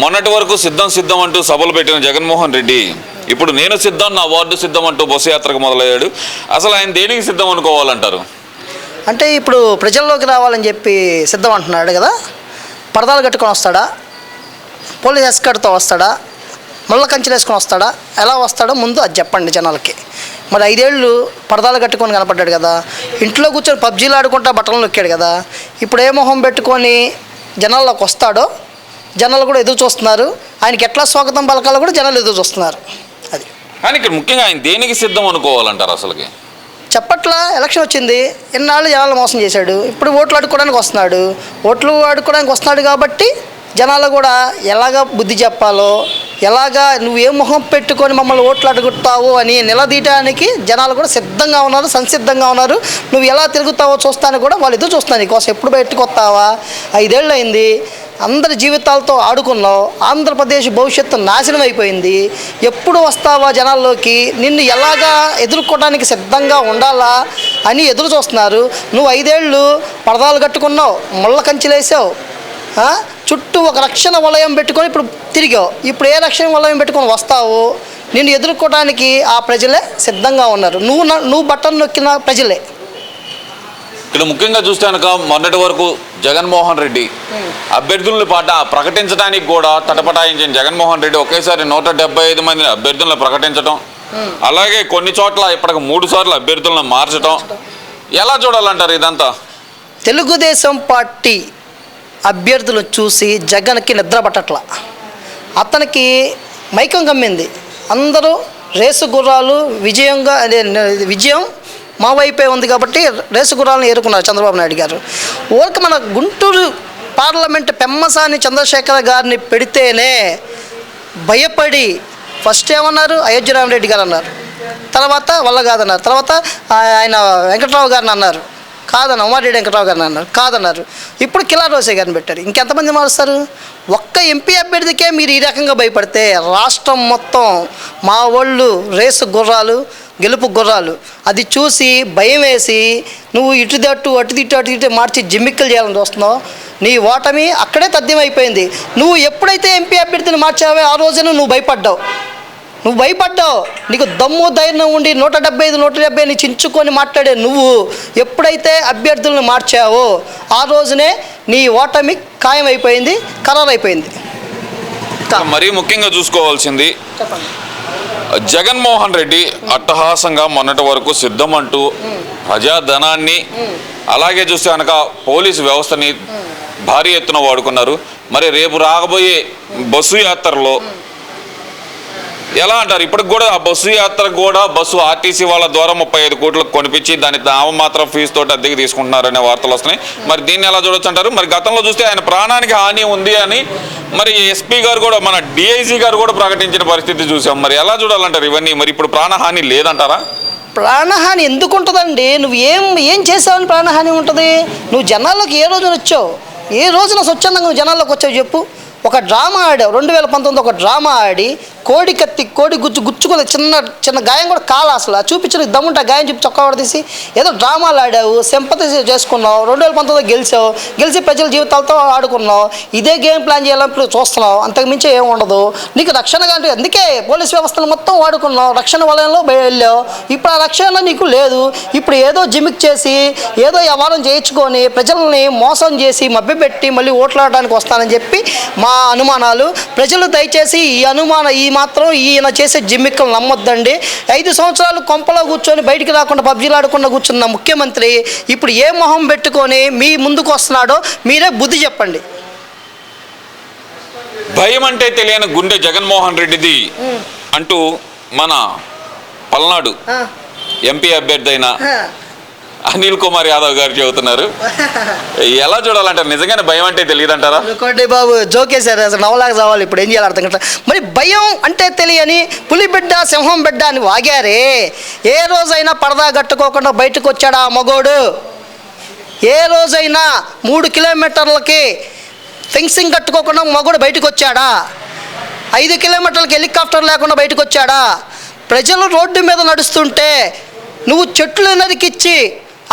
మొన్నటి వరకు సిద్ధం సిద్ధం అంటూ సభలు పెట్టిన జగన్మోహన్ రెడ్డి ఇప్పుడు నేను సిద్ధం నా వార్డు సిద్ధం అంటూ బస్సు యాత్రకు మొదలయ్యాడు. అసలు ఆయన దేనికి సిద్ధం అనుకోవాలంటారు? అంటే ఇప్పుడు ప్రజల్లోకి రావాలని చెప్పి సిద్ధం అంటున్నాడు కదా. పరదాలు కట్టుకొని వస్తాడా? పోలీస్ ఎస్కర్ట్తో వస్తాడా? ముళ్ళ కంచెలు వేసుకొని వస్తాడా? ఎలా వస్తాడో ముందు అది చెప్పండి జనాలకి. మరి ఐదేళ్ళు పరదాలు కట్టుకొని కనపడ్డాడు కదా. ఇంట్లో కూర్చొని పబ్జీలు ఆడుకుంటా బట్టలు నొక్కాడు కదా. ఇప్పుడు ఏ మొహం పెట్టుకొని జనాల్లోకి వస్తాడో జనాలు కూడా ఎదురు చూస్తున్నారు. ఆయనకి ఎట్లా స్వాగతం పలకాలో కూడా జనాలు ఎదురు చూస్తున్నారు. అది. కానీ ఇక్కడ ముఖ్యంగా ఆయన దేనికి సిద్ధం అనుకోవాలంటారు అసలుకి? చెప్పట్ల ఎలక్షన్ వచ్చింది. ఎన్నాళ్ళు జనాలు మోసం చేశాడు. ఇప్పుడు ఓట్లు అడుక్కోవడానికి వస్తున్నాడు. ఓట్లు అడుక్కోవడానికి వస్తున్నాడు కాబట్టి జనాలు కూడా ఎలాగ బుద్ధి చెప్పాలో ఎలాగా నువ్వు ఏ మొహం పెట్టుకొని మమ్మల్ని ఓట్లు అడుగుతావు అని నిలదీయడానికి జనాలు కూడా సిద్ధంగా ఉన్నారు సంసిద్ధంగా ఉన్నారు. నువ్వు ఎలా తిరుగుతావో చూస్తాను కూడా వాళ్ళు ఎదురు చూస్తున్నారు. నీకోసం ఎప్పుడు బయటకు వస్తావా? ఐదేళ్ళు అయింది. అందరి జీవితాలతో ఆడుకున్నావు ఆంధ్రప్రదేశ్ భవిష్యత్తు నాశనం అయిపోయింది. ఎప్పుడు వస్తావా జనాల్లోకి? నిన్ను ఎలాగా ఎదుర్కోవడానికి సిద్ధంగా ఉండాలా అని ఎదురు చూస్తున్నారు. నువ్వు ఐదేళ్ళు పరదాలు కట్టుకున్నావు ముళ్ళ కంచెలేసావు. చుట్టూ ఒక రక్షణ వలయం పెట్టుకొని ఇప్పుడు తిరిగావు. ఇప్పుడు ఏ రక్షణ వలయం పెట్టుకొని వస్తావు? నిన్ను ఎదుర్కోవడానికి ఆ ప్రజలే సిద్ధంగా ఉన్నారు. నువ్వు నువ్వు బట్టలు నొక్కిన ప్రజలే. ఇక్కడ ముఖ్యంగా చూస్తే కనుక మొన్నటి వరకు జగన్మోహన్ రెడ్డి. అభ్యర్థులను పాట ప్రకటించడానికి కూడా తటపటాయించిన జగన్మోహన్ రెడ్డి ఒకేసారి నూట డెబ్బై ఐదు మంది అభ్యర్థులను ప్రకటించడం అలాగే కొన్ని చోట్ల ఇప్పటికి మూడు సార్లు అభ్యర్థులను మార్చడం ఎలా చూడాలంటారు ఇదంతా? తెలుగుదేశం పార్టీ అభ్యర్థులు చూసి జగన్కి నిద్ర పట్టట్ల. అతనికి మైకం కమ్మింది. అందరూ రేసు గుర్రాలు విజయంగా విజయం మా వైపే ఉంది కాబట్టి రేసు గుర్రాలను ఏరుకున్నారు చంద్రబాబు నాయుడు గారు. ఊరికి మన గుంటూరు పార్లమెంట్ పెమ్మసాని చంద్రశేఖర్ గారిని పెడితేనే భయపడి ఫస్ట్ ఏమన్నారు? అయోధ్య రామరెడ్డి గారు అన్నారు. తర్వాత వల్ల కాదన్నారు తర్వాత ఆయన వెంకట్రావు గారిని అన్నారు. కాదన్న ఉమారెడ్డి వెంకట్రావు గారిని అన్నారు. కాదన్నారు. ఇప్పుడు కిలా రోసే గారిని పెట్టారు. ఇంకెంతమంది మారుస్తారు? ఒక్క ఎంపీ అభ్యర్థికే మీరు ఈ రకంగా భయపడితే రాష్ట్రం మొత్తం మా వాళ్ళు రేసు గుర్రాలు గెలుపు గుర్రాలు. అది చూసి భయం వేసి నువ్వు ఇటు తట్టు అటు తిట్టు అటు తిట్టు మార్చి జిమ్మిక్కలు చేయాలని చూస్తున్నావు. నీ ఓటమి అక్కడే తథ్యమైపోయింది. నువ్వు ఎప్పుడైతే ఎంపీ అభ్యర్థిని మార్చావో ఆ రోజున నువ్వు భయపడ్డావు. నువ్వు భయపడ్డావు. నీకు దమ్ము ధైర్యం ఉండి నూట డెబ్బై ఐదు నూట డెబ్బై ఐదు చించుకొని మాట్లాడే నువ్వు ఎప్పుడైతే అభ్యర్థులను మార్చావో ఆ రోజునే నీ ఓటమి ఖాయమైపోయింది ఖరారైపోయింది. మరీ ముఖ్యంగా చూసుకోవాల్సింది చెప్పండి. జగన్మోహన్ రెడ్డి అట్టహాసంగా మొన్నటి వరకు సిద్ధమంటూ ప్రజాధనాన్ని అలాగే చూస్తే కనుక పోలీసు వ్యవస్థని భారీ ఎత్తున వాడుకున్నారు. మరి రేపు రాబోయే బస్సు యాత్రలో ఎలా అంటారు? ఇప్పటికి కూడా ఆ బస్సు యాత్ర కూడా బస్సు ఆర్టీసీ వాళ్ళ ద్వారా ముప్పై ఐదు కోట్లకు కొనిపించి దాని నామమాత్రం మాత్రం ఫీజుతో అద్దెకి తీసుకుంటున్నారనే వార్తలు వస్తున్నాయి. మరి దీన్ని ఎలా చూడొచ్చు అంటారు? మరి గతంలో చూస్తే ఆయన ప్రాణానికి హాని ఉంది అని మరి ఎస్పీ గారు కూడా మన డిఐజీ గారు కూడా ప్రకటించిన పరిస్థితి చూసాం. మరి ఎలా చూడాలంటారు ఇవన్నీ? మరి ఇప్పుడు ప్రాణహాని లేదంటారా? ప్రాణహాని ఎందుకు ఉంటుందండి నువ్వు ఏం ఏం చేసావని ప్రాణహాని ఉంటుంది? నువ్వు జనాల్లోకి ఏ రోజున వచ్చావు? ఏ రోజున స్వచ్ఛందంగా నువ్వు జనాల్లోకి వచ్చావు చెప్పు. ఒక డ్రామా ఆడావు. రెండు వేల పంతొమ్మిది ఒక డ్రామా ఆడి కోడి కత్తి కోడి గుజ్జు గుచ్చుకుని చిన్న చిన్న గాయం కూడా కాల అసలు. చూపించిన దమ్ముంటే గాయం చూపి చొక్కా కూడా తీసి ఏదో డ్రామాలు ఆడావు సింపతి చేసుకున్నావు రెండు వేల పంతొమ్మిది గెలిచావు గెలిచి ప్రజల జీవితాలతో ఆడుకున్నావు ఇదే గేమ్ ప్లాన్ చేయాలని ఇప్పుడు చూస్తున్నావు. అంతకు మించి ఏమి ఉండదు. నీకు రక్షణగా అంటే అందుకే పోలీస్ వ్యవస్థను మొత్తం వాడుకున్నావు రక్షణ వలయంలో వెళ్ళావు. ఇప్పుడు ఆ రక్షణ నీకు లేదు. ఇప్పుడు ఏదో జిమిక్ చేసి ఏదో వ్యవహారం చేయించుకొని ప్రజల్ని మోసం చేసి మభ్యపెట్టి మళ్ళీ ఓట్లాడడానికి వస్తానని చెప్పి మా అనుమానాలు. ప్రజలు దయచేసి ఈ అనుమాన ఈ మాత్రం ఈయన చేసే జిమ్మిక్కలు నమ్మొద్దండి. ఐదు సంవత్సరాలు కొంపలో కూర్చొని బయటికి రాకుండా పబ్జీలు ఆడకుండా కూర్చున్న ముఖ్యమంత్రి ఇప్పుడు ఏ మొహం పెట్టుకొని మీ ముందుకు వస్తున్నాడో మీరే బుద్ధి చెప్పండి. భయం అంటే తెలియని గుండె జగన్మోహన్ రెడ్డిది అంటూ మన పల్నాడు ఎంపీ అభ్యర్థి అయిన అనిల్ కుమార్ యాదవ్ గారు చెబుతున్నారు. ఎలా చూడాలంటారు నిజంగానే భయం అంటే తెలియదంటారా? అనుకోండి బాబు జోకేశారు అసలు నవలాగా చావాలి ఇప్పుడు ఏం చేయాలి అర్థం కావట్లేదు. మరి భయం అంటే తెలియని పులి బిడ్డ సింహం బిడ్డ అని వాగారే. ఏ రోజైనా పరదా కట్టుకోకుండా బయటకు వచ్చాడా ఆ మగోడు? ఏ రోజైనా మూడు కిలోమీటర్లకి ఫెన్సింగ్ కట్టుకోకుండా మగోడు బయటకు వచ్చాడా? ఐదు కిలోమీటర్లకి హెలికాప్టర్ లేకుండా బయటకు వచ్చాడా? ప్రజలు రోడ్డు మీద నడుస్తుంటే నువ్వు చెట్లు నరికిచ్చి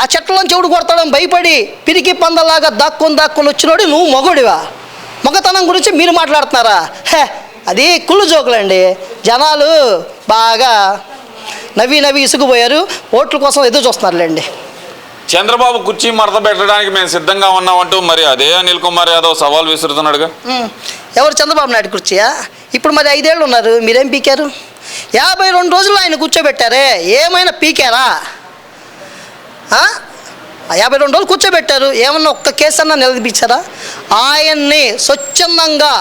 ఆ చెట్లను చెవుడు కొడతాడని భయపడి పిరికి పందలాగా దాక్కుని దాక్కుని వచ్చినోడు నువ్వు మొగుడివా? మగతనం గురించి మీరు మాట్లాడుతున్నారా? హే అది కుళ్ళు జోకులండి. జనాలు బాగా నవ్వి నవ్వి ఇసుకుపోయారు. ఓట్ల కోసం ఎదురు చూస్తున్నారులేండి. చంద్రబాబు కుర్చీ మడత పెట్టడానికి మేము సిద్ధంగా ఉన్నామంటూ మరి అదే అనిల్ కుమార్ యాదవ్ సవాల్ విసురుతున్నాడుగా. ఎవరు చంద్రబాబు నాయుడు కుర్చీయా? ఇప్పుడు మరి ఐదేళ్ళు ఉన్నారు. మీరేం పీకారు? యాభై రెండు రోజులు ఆయన కూర్చోబెట్టారే. ఏమైనా పీకారా? యాభై రెండు రోజులు కూర్చోబెట్టారు. ఏమన్నా ఒక్క కేసు అన్నా నిలదీపించారా? ఆయన్ని స్వచ్ఛందంగా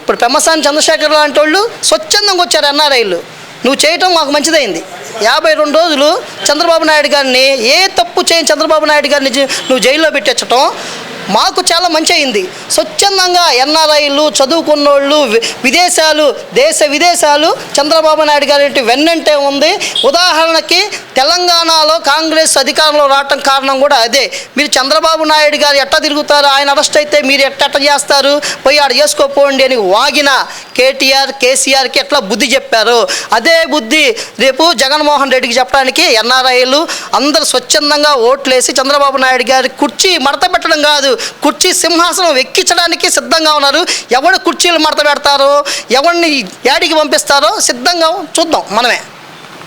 ఇప్పుడు పెమ్మసాని చంద్రశేఖర్ లాంటి వాళ్ళు స్వచ్ఛందంగా వచ్చారు ఎన్ఆర్ఐలు నువ్వు చేయటం మాకు మంచిదైంది. యాభై రెండు రోజులు చంద్రబాబు నాయుడు గారిని ఏ తప్పు చేయని చంద్రబాబు నాయుడు గారిని నువ్వు జైల్లో పెట్టించటం మాకు చాలా మంచి అయింది. స్వచ్ఛందంగా ఎన్ఆర్ఐలు చదువుకున్నోళ్ళు విదేశాలు దేశ విదేశాలు చంద్రబాబు నాయుడు గారి వెన్నంటే ఉంది. ఉదాహరణకి తెలంగాణలో కాంగ్రెస్ అధికారంలో రావటం కారణం కూడా అదే. మీరు చంద్రబాబు నాయుడు గారు ఎట్ట తిరుగుతారు? ఆయన అరెస్ట్ అయితే మీరు ఎట్ట ఎట్ట చేస్తారు? పోయి ఆడ చేసుకోపోండి అని వాగిన కేటీఆర్ కేసీఆర్కి ఎట్లా బుద్ధి చెప్పారు? అదే బుద్ధి రేపు జగన్మోహన్ రెడ్డికి చెప్పడానికి ఎన్ఆర్ఐలు అందరూ స్వచ్ఛందంగా ఓట్లేసి చంద్రబాబు నాయుడు గారి కుర్చీ మడత పెట్టడం కాదు. కుర్చీ సింహాసనం ఎక్కించడానికి సిద్ధంగా ఉన్నారు. ఎవడు కుర్చీలు మడత పెడతారో ఎవరిని యాడికి పంపిస్తారో సిద్ధంగా చూద్దాం మనమే.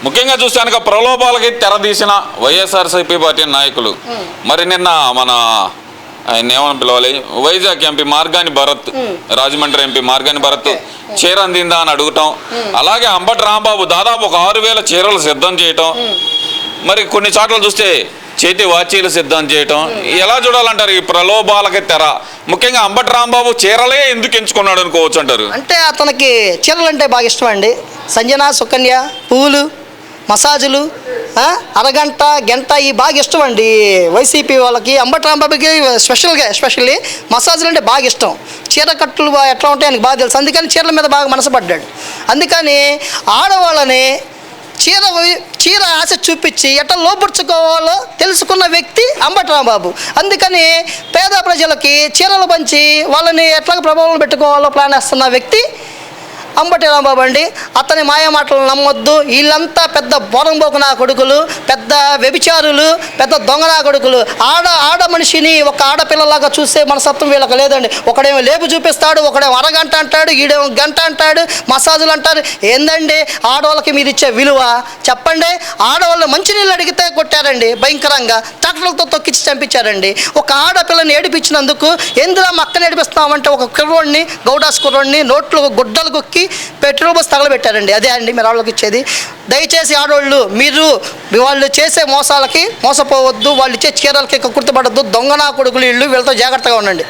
ముఖ్యంగా చూస్తే కనుక ప్రలోభాలకి తెరదీసిన వైఎస్ఆర్సీపీ పార్టీ నాయకులు. మరి నిన్న మన ఆయన ఏమని పిలవాలి? వైజాగ్ ఎంపీ మార్గాని భరత్ రాజమండ్రి ఎంపీ మార్గాని భరత్ చీర అందిందా అని అడుగుతాం. అలాగే అంబటి రాంబాబు దాదాపు ఒక ఆరు వేల చీరలు సిద్ధం చేయటం. మరి కొన్ని చోట్ల చూస్తే చేతి వాచీలు సిద్ధం చేయటం. ఎలా చూడాలంటారు? ఈ ప్రలోభాలకి తెర. ముఖ్యంగా అంబటి రాంబాబు చీరలే ఎందుకు ఎంచుకున్నాడు అనుకోవచ్చు అంటారు. అంటే అతనికి చీరలు అంటే బాగా ఇష్టం అండి సంజన సుకన్య పూలు మసాజులు అరగంట గంట ఈ బాగా ఇష్టం అండి వైసీపీ వాళ్ళకి అంబటి రాంబాబుకి స్పెషల్గా ఎస్పెషల్లీ మసాజులు అంటే బాగా ఇష్టం. చీర కట్టులు ఎట్లా ఉంటాయి ఆయనకు బాగా తెలుసు. అందుకని చీరల మీద బాగా మనసు పడ్డాడు. అందుకని ఆడవాళ్ళని చీర చీర ఆశ చూపించి ఎట్లా లోపరుచుకోవాలో తెలుసుకున్న వ్యక్తి అంబటరాంబాబు. అందుకని పేద ప్రజలకి చీరలు పంచి వాళ్ళని ఎట్లా ప్రభావం పెట్టుకోవాలో ప్లాన్ వేస్తున్న వ్యక్తి అంబటి రాంబాబు అండి అతని మాయ మాటలు నమ్మొద్దు. వీళ్ళంతా పెద్ద బోరంబోకు నా కొడుకులు పెద్ద వ్యభిచారులు పెద్ద దొంగ నా కొడుకులు. ఆడ ఆడ మనిషిని ఒక ఆడపిల్లలాగా చూసే మనసత్వం వీళ్ళకి లేదండి. ఒకడేమో లేపు చూపిస్తాడు ఒకడేమో అరగంట అంటాడు ఈడేమో గంట అంటాడు మసాజులు అంటారు. ఏందండి? ఆడవాళ్ళకి మీరు ఇచ్చే విలువ? చెప్పండి. ఆడవాళ్ళు మంచినీళ్ళు అడిగితే కొట్టారండి భయంకరంగా. ట్రాక్టర్లతో తొక్కిచ్చి చంపించారండి. ఒక ఆడపిల్లని ఏడిపించినందుకు ఎందులో మక్కని ఏడిపిస్తామంటే ఒక కుర్రోడిని గౌడాస్ కుర్రోడిని నోట్లు గుడ్డలు కొక్కి పెట్రోల్ బస్ తగలబెట్టారండి. అదే అండి మీరు ఆడవాళ్ళకి ఇచ్చేది. దయచేసి ఆడవాళ్ళు మీరు వాళ్ళు చేసే మోసాలకి మోసపోవద్దు వాళ్ళు ఇచ్చే చీరలకి గుర్తుపడద్దు దొంగనా కొడుకులు ఇళ్ళు వీళ్ళతో జాగ్రత్తగా ఉండండి.